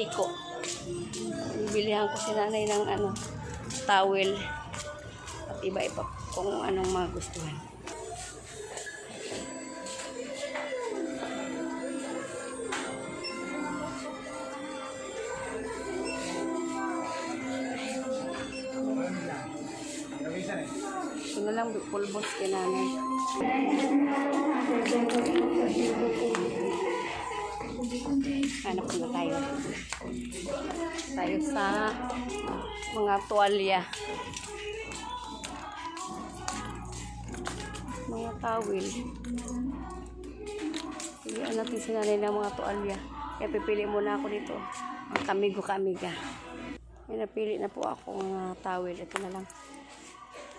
Kiko. Bilihan ko si nanay ng ano, towel. At iba-iba kung anong magustuhan. Ito na lang, pulbos kay nanay. Hanap na tayo. Tayo sa mga tuwalya. Mga tawil. Pilihan natin si nanay ng mga tuwalya. Kaya pipili muna ako dito. Ang kamigo kamiga. May napili na po ako mga tawil. Ito na lang.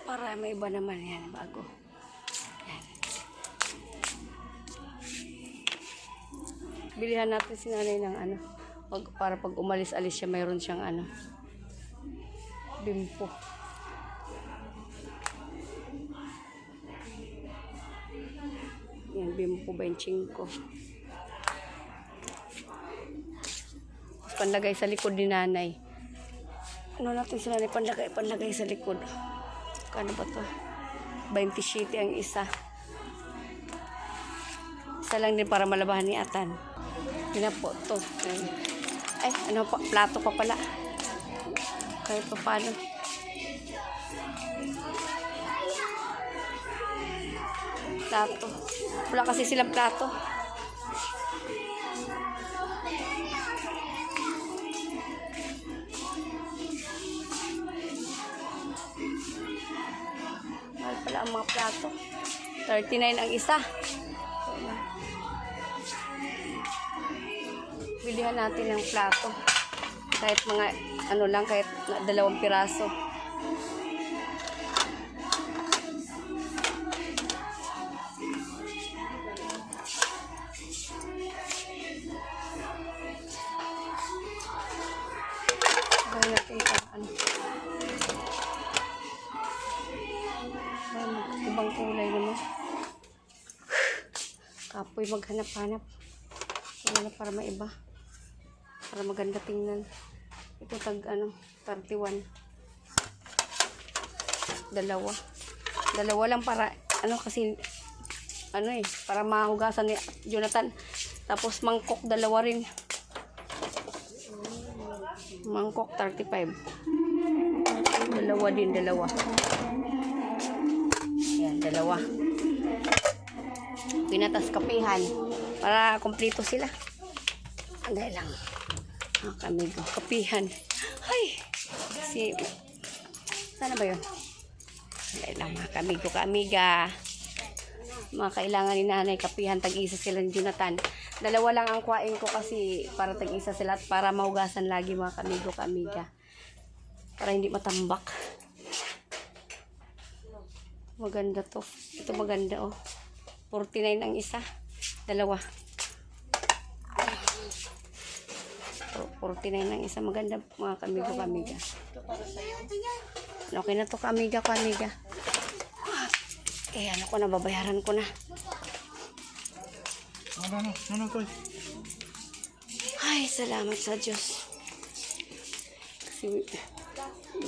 Para may iba naman yan bago. Bilihan natin si nanay ng ano. Pag, para pag umalis-alis siya, mayroon siyang ano. Bimpo. Yan, bimpo yung ko. Panlagay sa likod ni nanay. Ano natin si nanay? Panlagay, panlagay sa likod. Kano ba to? 20 sheet ang isa. Isa lang din para malabahan ni Atan. Yun na po to. Ayun. Ay, ano pa? Plato pa pala. Kahit pa paano. Plato. Wala kasi silang plato. Mahal pala ang mga plato. 39 ang isa. Bilihan natin ng plato. Kahit mga ano lang, kahit dalawang piraso. Ano. Ibang kulay naman. Kapoy maghanap-hanap. Ano na para maiba. Para maganda tingnan. Ito tag ano, 31. Dalawa. Dalawa lang para ano kasi ano eh, para mahugasan ni Jonathan. Tapos mangkok dalawa rin. Mangkok 35. Dalawa din, dalawa. Yan, dalawa. Pinatas kapihan para kumpleto sila. Andai lang. Ah, kami go. Kapihan. Ay! Si... Sana ba yun? Lang mga kamigo ka-amiga. Mga kailangan ni nanay kapihan. Tag-isa sila ni Jonathan. Dalawa lang ang kuwain ko kasi para tag-isa sila at para mahugasan lagi mga kamigo ka-amiga. Para hindi matambak. Maganda to. Ito maganda oh. 49 ang isa. Dalawa. 49 ang isa. Maganda mga kamigo kamiga. Okay na to kamiga kamiga. Eh, ano ko na, babayaran ko na. Ano, ano, ano, Toy? Ay, salamat sa Diyos. Kasi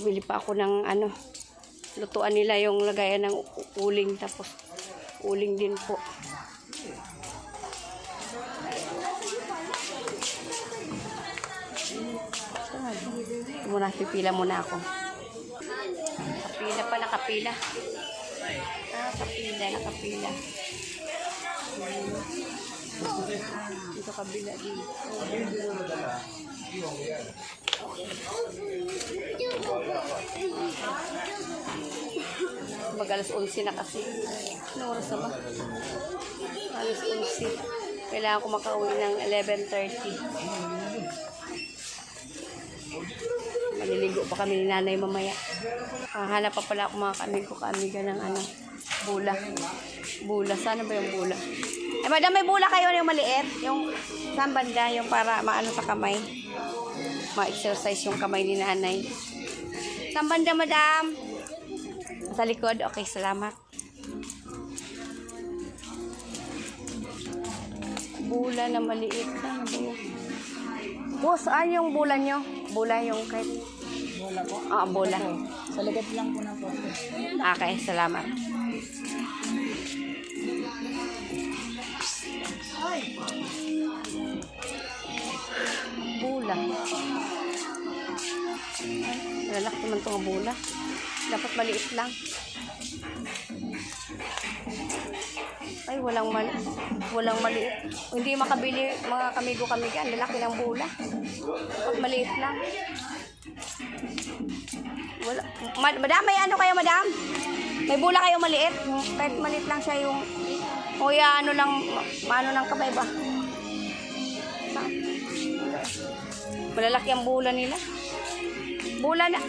bili pa ako ng ano, lutuan nila yung lagayan ng uling tapos uling din po. Ito muna, ako. Kapila pa, nakapila. Ah, kapila, nakapila. Dito kabila din. Mag alas 11 na kasi. Ano oras na ba? Alas 11. Kailangan ko makauwi ng 11.30. Maliligo pa kami ni nanay mamaya. Hahanap pa pala ako mga kamigo kaamiga ng ano, bula. Bula. Sana ba yung bula? Eh, madam, may bula kayo yung maliit? Yung saan banda? Yung para maano sa kamay? Ma-exercise yung kamay ni nanay. Saan banda, madam? Sa likod? Okay, salamat. Bula na maliit. Saan ba yun? Boss, ano yung bula nyo? Bula yung kahit... Bola po. Ah, bula. Sa likod lang po ng poste. Okay, salamat. Bula. Ay, lalaki naman itong bula. Dapat maliit lang. Ay, walang mali. Walang maliit. Hindi makabili mga kamigo kami yan. Lalaki ng bula. Dapat maliit lang. Wala. Ma- madam, may ano kayo, madam? May bula kayo maliit? Kahit maliit lang siya yung... O ya, ano lang, maano lang kamay ba? Malalaki ang bula nila. Bula na.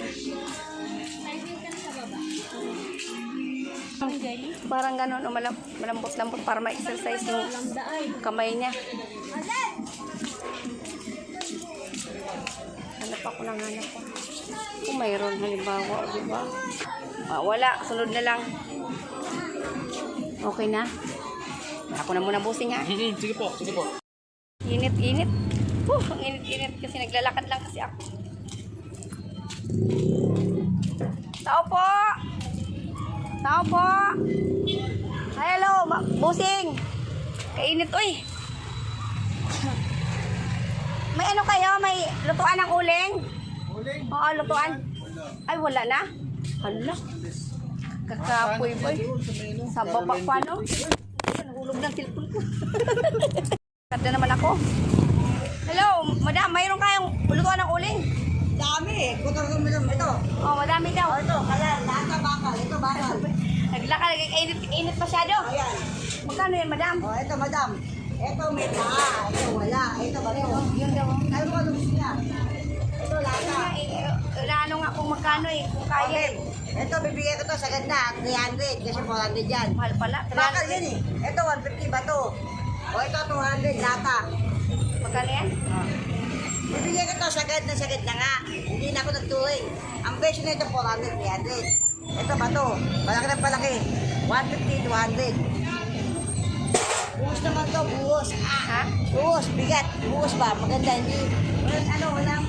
Parang ganun, o malam, malambot-lambot para ma-exercise yung kamay niya. Hanap ako ng hanap ko. Kung mayroon halimbawa, di ba? Ah, wala, sunod na lang. Okay na? Ako na muna busing ha. sige po, sige po. Init, init. Huh, ang init, init kasi naglalakad lang kasi ako. Tao po! Tao po! Hello, busing! Kainit, uy! May ano kayo? May lutuan ng uling? Uling. Oo, lutuan. Ay, wala na? Hala. Kakapoy, boy. Sa baba pa, no? Nahulog ng cellphone ko. Kada naman ako. Hello, madam, mayroon kayong lutuan ng uling? Dami eh. Kutor ko minum. Ito. Oh, madami daw. Oh, ito. Kala, lahat na bakal. Ito bakal. Naglakad, nagkainit, init masyado. Ayan. Magkano yan, madam? Oh, ito madam. Ito may paa. Ito wala. Ito ito? Yun daw. Alam mo anong niya? Ito lata. Naano nga kung magkano eh, kung kaya. Okay. Ito bibigyan ko to sa ganda. 300. Kasi 400 yan. Mahal pala. Bakal yan eh. Ito 150 ba to? O ito 200 lata. Magkano yan? Bibigyan ko to sagad na sagad na nga. Hindi na ako nagturing. Ang presyo nito 400, 300. Ito ba to? Palaki na palaki. 150, 200. Buhos naman to, buhos. Ah, Ha? buhos, bigat. Buhos ba? Maganda, hindi. Walang ano, walang...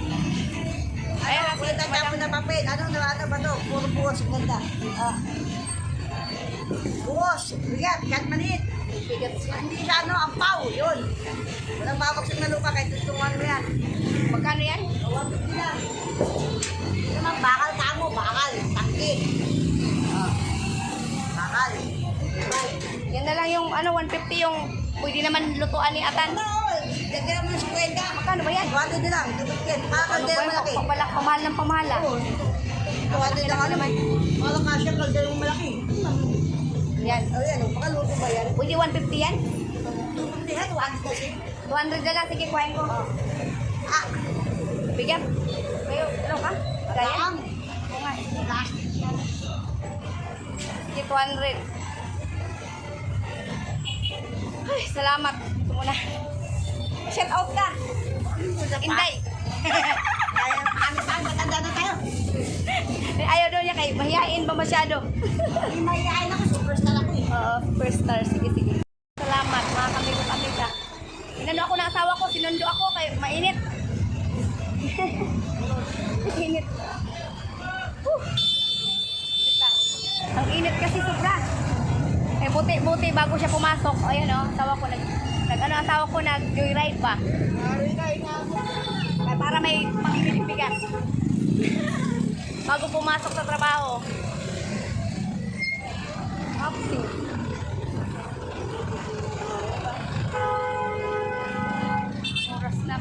Ano, kasi walang tatapon na papel. Ano, ano, ano ba to? Puro buhos, ganda. Ah. Buhos, bigat, kahit maliit. Bigat siya. Hindi siya ano, ang pau, yun. Walang babagsak na lupa kahit tutungan mo yan. Magkano yan? Huwag mo yung pwede naman lutuan ni Atan. Ano? Dagdagan mo ng 50. Magkano ba yan? 200 na lang. Tubig yan. Ano din ba malaki. pamala, pamahal ng pamahal ah. Oo. 200 lang naman. Parang kasya kaldero yung malaki. Yan. Oh, yan. oh. Pakaluto ba yan? Pwede 150 yan? 250 yan. 200 kasi. 200 na lang. Sige, kuhain ko. Ah. Bigat. Kayo, ano ka? Kaya? Oo nga. Sige, 200. Salamat. Ito muna. Shout out ka. Inday. Kami saan? Matanda na tayo. Ayaw daw niya kay mahihain ba masyado? Mahihain ako. Superstar ako eh. Oo, first star. Sige, sige. Ano, asawa ko nag joyride pa. Eh, para may bigas. bago pumasok sa trabaho. Upsi. Oras na.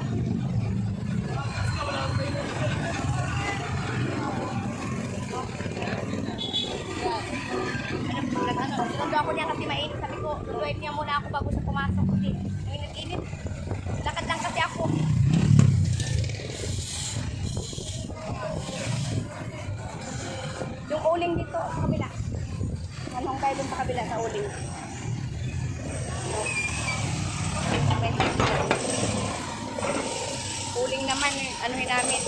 Nag ano, sinundo ako niya kasi mainit. Sabi ko, luwag niya muna ako bago siya pumasok kasi init-init. Lakad lang kasi ako. Yung uling dito sa kabila. Anong kayo dun sa kabila sa uling? Uling naman, eh, anuhin namin.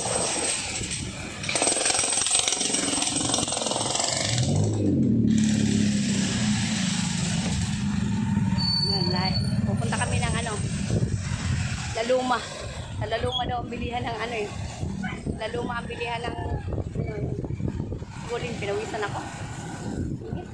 Yan, lahat. Pupunta kami ng ano, Laluma. Sa Laluma daw, bilihan ng ano eh. Laluma ang bilihan ng ano, Gulin, pinawisan ako. Init.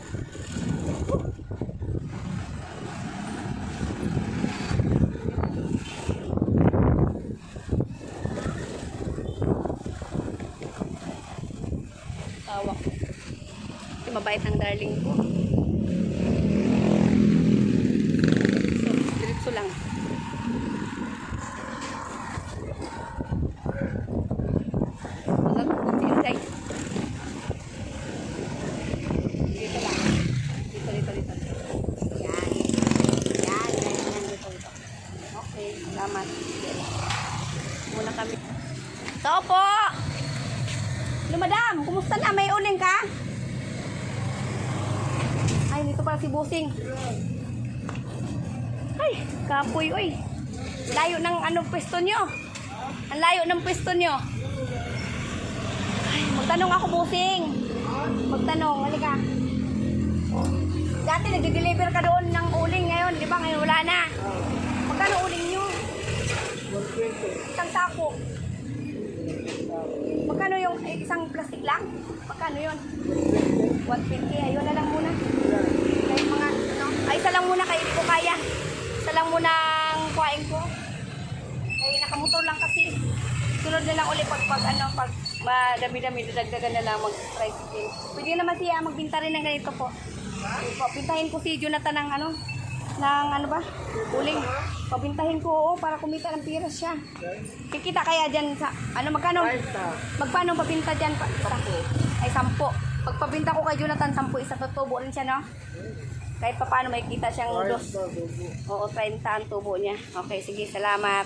Tawa ko. Kasi mabait ang darling ko. So, diretso lang. Salamat. Muna kami. Tao po! Hello, madam. Kumusta na? May uling ka? Ay, dito pala si Busing. Ay, kapoy, oy. Layo ng ano pwesto nyo. Ang layo ng pwesto nyo. Ay, magtanong ako, Busing. Magtanong, halika. Dati nag-deliver ka doon ng uling ngayon, di ba? Ngayon wala na. Magkano uling nyo? Isang sako. Magkano yung isang plastic lang? Magkano yun? 150. Ayun na lang muna. Kaya mga, ano, ay isa lang muna kaya hindi ko kaya. Isa lang muna ang kuhain ko. Kaya nakamotor lang kasi. Sunod na lang ulit pag, pag ano, pag madami-dami, dadagdagan na lang mag-tricycle. Pwede naman siya magbinta rin ng ganito po. Po, pintahin ko si Jonathan ng ano, ng ano ba? Uling. Pabintahin ko oo, para kumita ng pira siya. Kikita kaya dyan sa, ano, magkano? Magkano pabinta dyan? Pa, sampo. Ay, sampo. Pag pabinta ko kay Jonathan, sampo, isa tutubo rin siya, no? Kahit pa paano may kita siyang dos. Oo, 30 ang tubo niya. Okay, sige, salamat.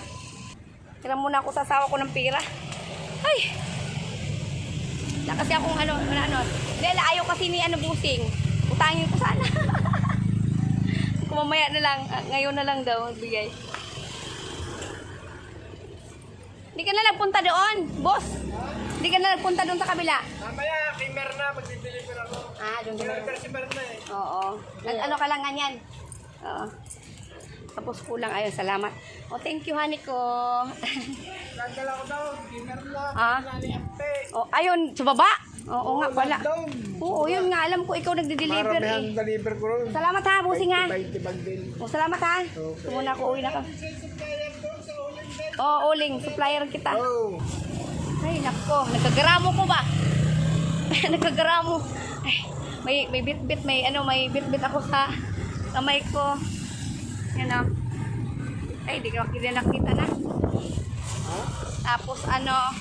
Tira muna ako sa asawa ko ng pira. Ay! Na kasi akong ano, ano, ano. Dahil ayaw kasi ni ano busing. Utangin ko sana. Kung mamaya na lang, ah, ngayon na lang daw magbigay. Hindi ka na nagpunta doon, boss. Hindi ka na nagpunta doon sa kabila. Mamaya, kay Merna, magdi-deliver ako. Ah, na. Deliver si Merna eh. Oo. Nag ano ka lang ganyan. Oo. Tapos kulang. Ayun, salamat. Oh, thank you, honey ko. Nagdala ko daw, kay Merna, Ah. oh, ayun, sa baba. Oo nga pala. Down. Oo, yun nga. Alam ko ikaw nagde-deliver Maramihan eh. deliver ko ron. Salamat ha, busing ha. 20 bundle. Oh, salamat ha. Tumuna ako, uwi na ka. Oh, uling. Supplier kita. Oh. Ay, nako. Nagkagramo ko ba? Nagkagramo. Ay, may, may bit-bit, may ano, may bit-bit ako sa kamay ko. Yan o. Ay, di ko hindi nakita na. Tapos ano,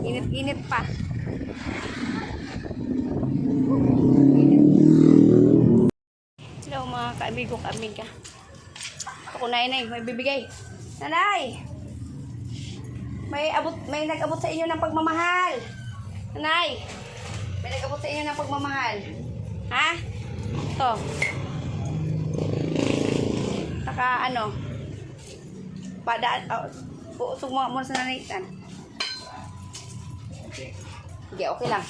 init-init pa. Hello mga kaibigo, kaibiga. Ako na yun may bibigay. Nanay! May abot, may nag-abot sa inyo ng pagmamahal. Nanay! Nag-abot sa inyo ng pagmamahal. Ha? Ito. Saka ano? Padaan, oh, puusog mo muna sa nanay. Yan. Sige, okay lang.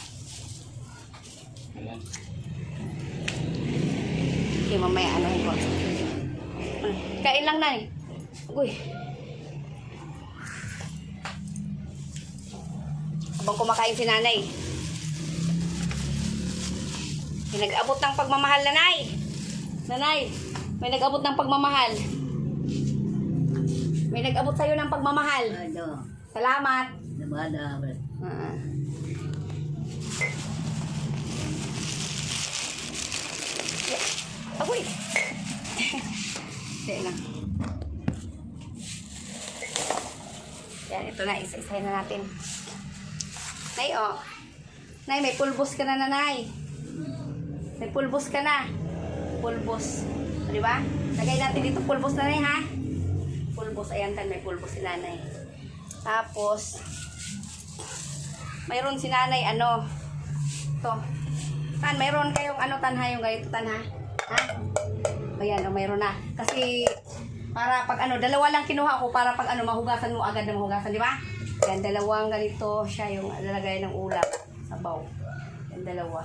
Sige, mamaya ano ko. Kain lang, nanay. Uy. Habang kumakain si nanay. May nag-abot ng pagmamahal, nanay. Nanay, may nag-abot ng pagmamahal. May nag-abot sa'yo ng pagmamahal. Ano? Salamat. Namada. Ah. Agoy! Hindi lang. Yan, ito na. Isa-isahin na natin. Nay, oh. Nay, may pulbos ka na, nanay. May pulbos ka na. Pulbos. O, di ba? Lagay natin dito pulbos na, nay, ha? Pulbos. Ayan, tan, may pulbos si nanay. Tapos, mayroon si nanay, ano, to. Tan, mayroon kayong ano, tanha, yung ganito, tanha. Ha? Ayan, oh, mayroon na. Kasi, para pag ano, dalawa lang kinuha ko para pag ano, mahugasan mo agad na mahugasan, di ba? Yan, dalawang ganito siya yung lalagay ng ulam. Sabaw. Yan, dalawa.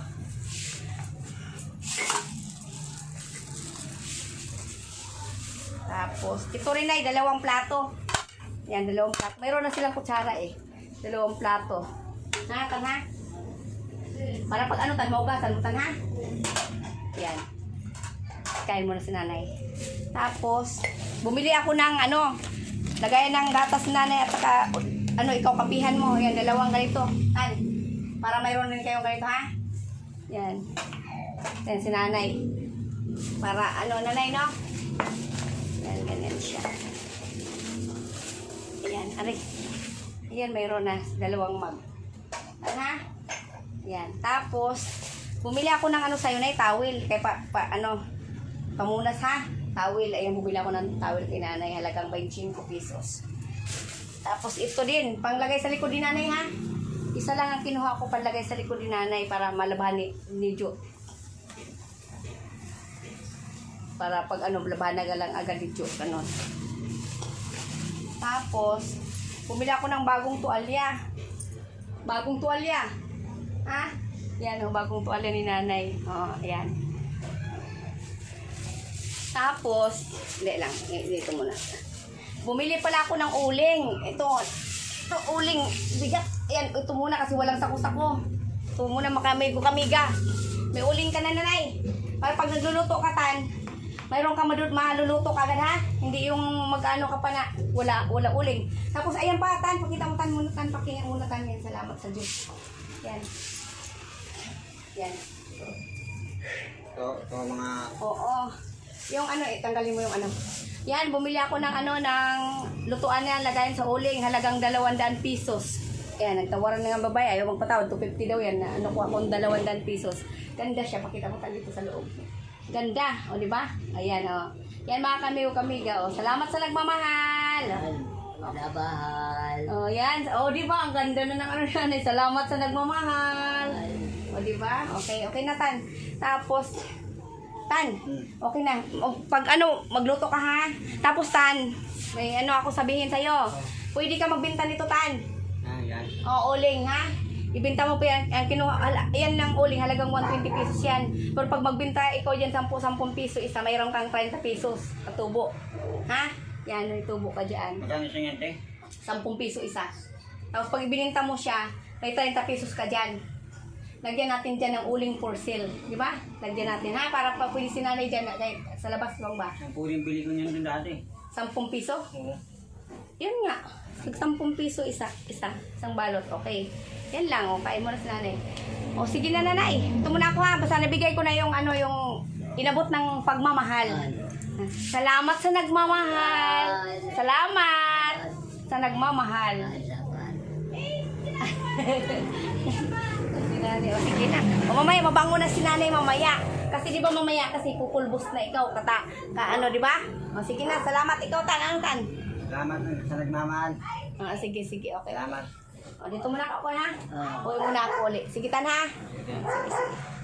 Tapos, ito rin ay dalawang plato. Yan, dalawang plato. Mayroon na silang kutsara eh. Dalawang plato. Ha, tan ha? Para pag ano, tan maugasan mo, tan ha? Yan. Kain mo na si nanay. Tapos, bumili ako ng ano, lagayan ng gatas nanay at saka, ano, ikaw kapihan mo. Yan, dalawang ganito. Tan. Para mayroon din kayong ganito, ha? Yan. Yan, si nanay. Para, ano, nanay, no? Siya. Ayan, aray. Ayan, mayroon na dalawang mag. Ano ha? Yan. Tapos, bumili ako ng ano sa'yo na tawil. Kaya pa, pa, ano, pamunas ha? Tawil. Ayan, bumili ako ng tawil kay nanay. Halagang 25 pesos. Tapos ito din, panglagay sa likod ni nanay ha? Isa lang ang kinuha ko panlagay sa likod ni nanay para malabahan ni, ni Jo. Para pag ano, labahan na lang agad ni Jo. Ganon. Tapos, bumili ako ng bagong tuwalya. Bagong tuwalya. Ha? Yan o, bagong tuwalya ni nanay. O, ayan. Tapos, hindi lang, dito muna. Bumili pala ako ng uling. Ito, ito uling, bigat. Ayan, ito muna kasi walang sako-sako. Ito muna makamigo kamiga. May uling ka na nanay. Para pag nagluluto ka tan, mayroon ka madud maluluto ka agad ha. Hindi yung mag-ano ka pa na wala wala uling. Tapos ayan pa tan, pakita mo tan muna tan, pakinggan muna tan yan. Salamat sa Diyos. Yan. Yan. Ito, ito mga... Oo. Yung ano, eh, tanggalin mo yung ano. Yan, bumili ako ng ano, ng lutuan na lagayan sa uling, halagang 200 pesos. Yan, nagtawaran na ng babae, ayaw magpatawad, 250 daw yan, na ano ko akong 200 pesos. Ganda siya, pakita ko tayo dito sa loob. Ganda, o di ba? Ayan, o. Yan mga kamigo kamiga, o. Salamat sa nagmamahal. Labahal. O, yan. O, di ba? Ang ganda na ng ano yan, eh. Salamat sa nagmamahal. O, di ba? Okay, okay na, Tan. Tapos, Tan, okay na. O, pag ano, magluto ka ha. Tapos, Tan, may ano ako sabihin sa'yo. Pwede ka magbenta nito, Tan. Ah, yan. O, uling, ha? Ibenta mo pa yan. Yan, kinuha, hala, yan lang uling. Halagang 120 pesos yan. Pero pag magbenta ikaw dyan 10, 10 piso isa, mayroon kang 30 pesos at tubo. Ha? Yan, may tubo ka dyan. Magkano siya yan, te? 10 piso isa. Tapos pag ibininta mo siya, may 30 pesos ka dyan. Lagyan natin dyan ng uling for sale. Di ba? Lagyan natin ha, para pa pwede si nanay dyan, kahit sa labas lang ba? Ang puling bili ko niyan doon dati. 10 piso? Oo. Yun nga. Tag 10 piso isa, isa, isang balot. Okay. Yan lang, o, kain mo na si nanay. O, sige na nanay. Ito muna ako ha, basta nabigay ko na yung ano, yung inabot ng pagmamahal. Salamat sa nagmamahal. Salamat sa nagmamahal. si nanay, o sige na. O mamaya, mabango na si nanay mamaya. Kasi di ba mamaya, kasi kukulbos na ikaw, kata, ka ano, di ba? O sige na, salamat ikaw, tan, ano tan? Salamat sa nagmamahal. Ah, sige, sige, okay. Salamat. O, dito muna ako ha. Uwi muna ako ulit. Sige, tan ha. Sige, sige.